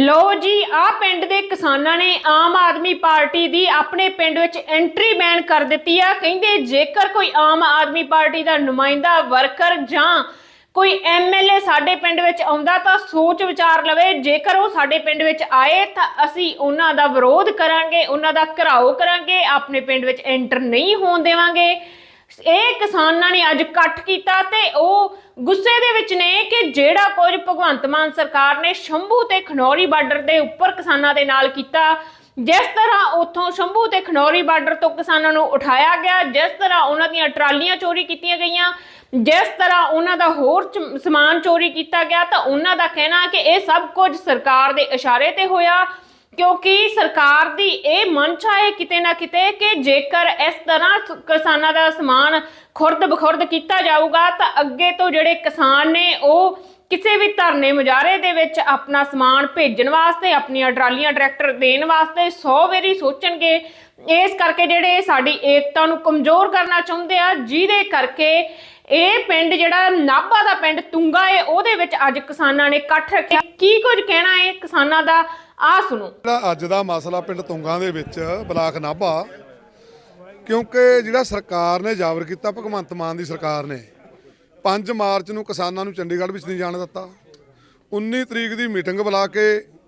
ਲੋ ਜੀ ਆ ਪਿੰਡ ਦੇ ਕਿਸਾਨਾਂ ਨੇ ਆਮ ਆਦਮੀ ਪਾਰਟੀ ਦੀ ਆਪਣੇ ਪਿੰਡ ਵਿੱਚ ਐਂਟਰੀ ਬੈਨ ਕਰ ਦਿੱਤੀ ਆ। ਕਹਿੰਦੇ ਜੇਕਰ ਕੋਈ ਆਮ ਆਦਮੀ ਪਾਰਟੀ ਦਾ ਨੁਮਾਇੰਦਾ, ਵਰਕਰ ਜਾਂ ਕੋਈ ਐਮਐਲਏ ਸਾਡੇ ਪਿੰਡ ਵਿੱਚ ਆਉਂਦਾ ਤਾਂ ਸੋਚ ਵਿਚਾਰ ਲਵੇ, ਜੇਕਰ ਉਹ ਸਾਡੇ ਪਿੰਡ ਵਿੱਚ ਆਏ ਤਾਂ ਅਸੀਂ ਉਹਨਾਂ ਦਾ ਵਿਰੋਧ ਕਰਾਂਗੇ, ਉਹਨਾਂ ਦਾ ਘਰਾਓ ਕਰਾਂਗੇ, ਆਪਣੇ ਪਿੰਡ ਵਿੱਚ ਐਂਟਰ ਨਹੀਂ ਹੋਣ ਦੇਵਾਂਗੇ। ਇਹ ਕਿਸਾਨਾਂ ਨੇ ਅੱਜ ਇਕੱਠ ਕੀਤਾ ਤੇ ਉਹ ਗੁੱਸੇ ਦੇ ਵਿੱਚ ਨੇ ਕਿ ਜਿਹੜਾ ਕੁਝ ਭਗਵੰਤ ਮਾਨ ਸਰਕਾਰ ਨੇ ਸ਼ੰਭੂ ਤੇ ਖਨੌਰੀ ਬਾਰਡਰ ਦੇ ਉੱਪਰ ਕਿਸਾਨਾਂ ਦੇ ਨਾਲ ਕੀਤਾ, ਜਿਸ ਤਰ੍ਹਾਂ ਉੱਥੋਂ ਸ਼ੰਭੂ ਤੇ ਖਨੌਰੀ ਬਾਰਡਰ ਤੋਂ ਕਿਸਾਨਾਂ ਨੂੰ ਉਠਾਇਆ ਗਿਆ, ਜਿਸ ਤਰ੍ਹਾਂ ਉਹਨਾਂ ਦੀਆਂ ਟਰਾਲੀਆਂ ਚੋਰੀ ਕੀਤੀਆਂ ਗਈਆਂ, ਜਿਸ ਤਰ੍ਹਾਂ ਉਹਨਾਂ ਦਾ ਹੋਰ ਸਮਾਨ ਚੋਰੀ ਕੀਤਾ ਗਿਆ, ਤਾਂ ਉਹਨਾਂ ਦਾ ਕਹਿਣਾ ਕਿ ਇਹ ਸਭ ਕੁਝ ਸਰਕਾਰ ਦੇ ਇਸ਼ਾਰੇ ਤੇ ਹੋਇਆ। ਕਿਉਂਕਿ ਸਰਕਾਰ ਦੀ ਇਹ ਮਨਸ਼ਾ ਹੈ ਕਿਤੇ ਨਾ ਕਿਤੇ ਕਿ ਜੇਕਰ ਇਸ ਤਰ੍ਹਾਂ ਕਿਸਾਨਾਂ ਦਾ ਸਮਾਨ ਖੁਰਦ ਬਖੁਰਦ ਕੀਤਾ ਜਾਊਗਾ, ਤਾਂ ਅੱਗੇ ਤੋਂ ਜਿਹੜੇ ਕਿਸਾਨ ਨੇ ਉਹ ਕਿਸੇ ਵੀ ਧਰਨੇ ਮੁਜ਼ਾਹਰੇ ਦੇ ਵਿੱਚ ਆਪਣਾ ਸਮਾਨ ਭੇਜਣ ਵਾਸਤੇ, ਆਪਣੀਆਂ ਟਰਾਲੀਆਂ ਟਰੈਕਟਰ ਦੇਣ ਵਾਸਤੇ 100 ਵਾਰੀ ਸੋਚਣਗੇ। ਇਸ ਕਰਕੇ ਜਿਹੜੇ ਸਾਡੀ ਏਕਤਾ ਨੂੰ ਕਮਜ਼ੋਰ ਕਰਨਾ ਚਾਹੁੰਦੇ ਆ, ਜਿਹਦੇ ਕਰਕੇ ਇਹ ਪਿੰਡ ਜਿਹੜਾ ਨਾਭਾ ਦਾ ਪਿੰਡ ਤੁੰਗਾ ਏ ਉਹਦੇ ਵਿੱਚ ਅੱਜ ਕਿਸਾਨਾਂ ਨੇ ਇਕੱਠ ਰੱਖਿਆ। ਕੀ ਕੁਝ ਕਹਿਣਾ ਹੈ ਕਿਸਾਨਾਂ ਦਾ ਆ ਸੁਣੋ। ਜਿਹੜਾ ਅੱਜ ਦਾ ਮਸਲਾ ਪਿੰਡ ਤੁੰਗਾ ਦੇ ਵਿੱਚ ਬਲਾਕ ਨਾਭਾ, ਕਿਉਂਕਿ ਜਿਹੜਾ ਸਰਕਾਰ ਨੇ ਜਾਬਰ ਕੀਤਾ, ਭਗਵੰਤ ਮਾਨ ਦੀ ਸਰਕਾਰ ਨੇ 5 ਮਾਰਚ ਨੂੰ ਕਿਸਾਨਾਂ ਨੂੰ ਚੰਡੀਗੜ੍ਹ ਵਿੱਚ ਨਹੀਂ ਜਾਣ ਦਿੱਤਾ। 19 ਤਰੀਕ ਦੀ ਮੀਟਿੰਗ ਬੁਲਾ ਕੇ